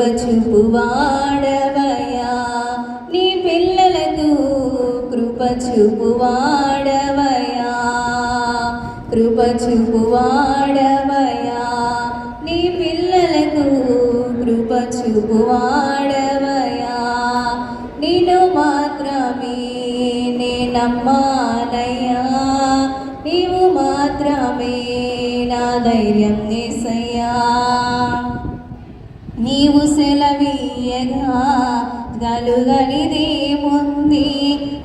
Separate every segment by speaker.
Speaker 1: కృప చూపువాడవయ్యా నీ పిల్లలకు కృప చూపువాడవయ్యా కృప చూపువాడవయ్యా నీ పిల్లలకు కృప చూపువాడవయ్యా నిన్ను మాత్రమే నేనమ్మానయ్యా నీవు మాత్రమే నా ధైర్యం నిసయ్యా. నీవు సెలవీయగా గలుగనిదేముంది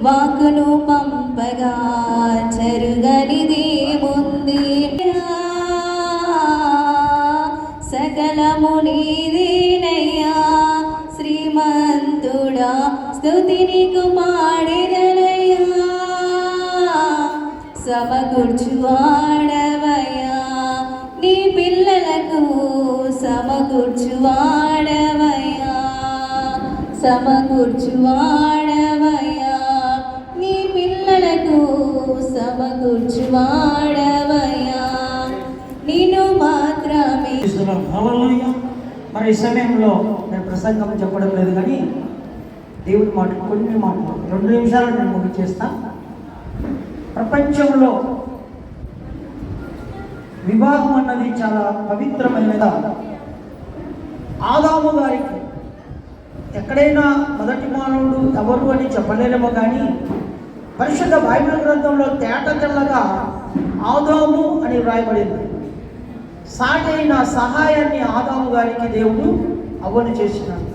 Speaker 1: వాకును పంపగా జరుగనిదేముంది సకలము నీదేనయ్యా శ్రీమంతుడా స్తుతి నీకు పాడెదనయ్యా సమకూర్చువాడవయ్యా నీ పిల్లలకు సమకూర్చువా సమకూర్చువాడవయ్యా. నీ పిల్లలకు సమకూర్చువాడవయ్యా. నిన్ను మాత్రమే
Speaker 2: మరి ఈ సమయంలో నేను ప్రసంగం చెప్పడం లేదు కానీ దేవుని మాటలు కొన్ని మాటలు. రెండు నిమిషాలు నేను ముగిచేస్తా. ప్రపంచంలో వివాహం అన్నది చాలా పవిత్రమైనదా? ఆదాము గారికి ఎక్కడైనా మొదటి మానవుడు ఎవరు అని చెప్పలేరేమో కానీ పరిశుద్ధ బైబిల్ గ్రంథంలో తేట తెల్లగా ఆదాము అని వ్రాయబడింది. సాటి అయిన సహాయాన్ని ఆదాము గారికి దేవుడు అవ్వను చేసినాడు.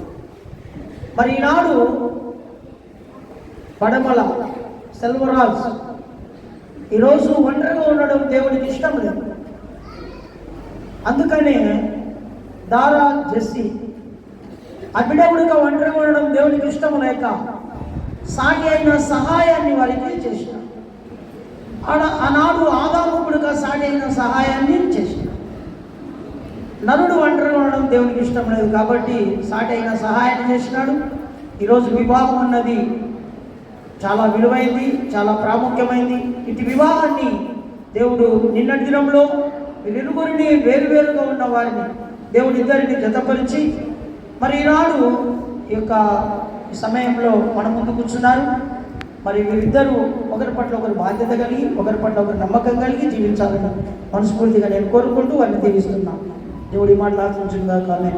Speaker 2: మరి ఈనాడు పడమల సెల్వరాజ్ ఈరోజు ఒంటరిగా ఉండడం దేవుడికి ఇష్టం లేదు. అందుకనే దారా జెస్సీ అభిడవుడిగా ఒంటరి ఉండడం దేవునికి ఇష్టం లేక సాటి అయిన సహాయాన్ని వారికి చేసిన ఆడ ఆనాడు ఆదాముకుడుగా సాటి అయిన సహాయాన్ని చేసిన నరుడు ఒంటరిగా ఉండడం దేవునికి ఇష్టం లేదు కాబట్టి సాటి అయిన సహాయం చేసినాడు. ఈరోజు వివాహం అన్నది చాలా విలువైంది చాలా ప్రాముఖ్యమైంది. ఇటు వివాహాన్ని దేవుడు నిన్నటి దినంలో వీరిరువురిని వేరువేరుగా ఉన్న వారిని దేవుడు ఇద్దరిని జతపరిచి మరి ఈనాడు ఈ యొక్క ఈ సమయంలో మన ముందు కూర్చున్నారు. మరి వీరిద్దరూ ఒకరి పట్ల ఒకరు బాధ్యత కలిగి ఒకరి పట్ల ఒకరు నమ్మకం కలిగి జీవించాలని మనస్ఫూర్తిగా నేను కోరుకుంటూ వారిని దీవిస్తున్నాను దేవుడి మాటలు కానీ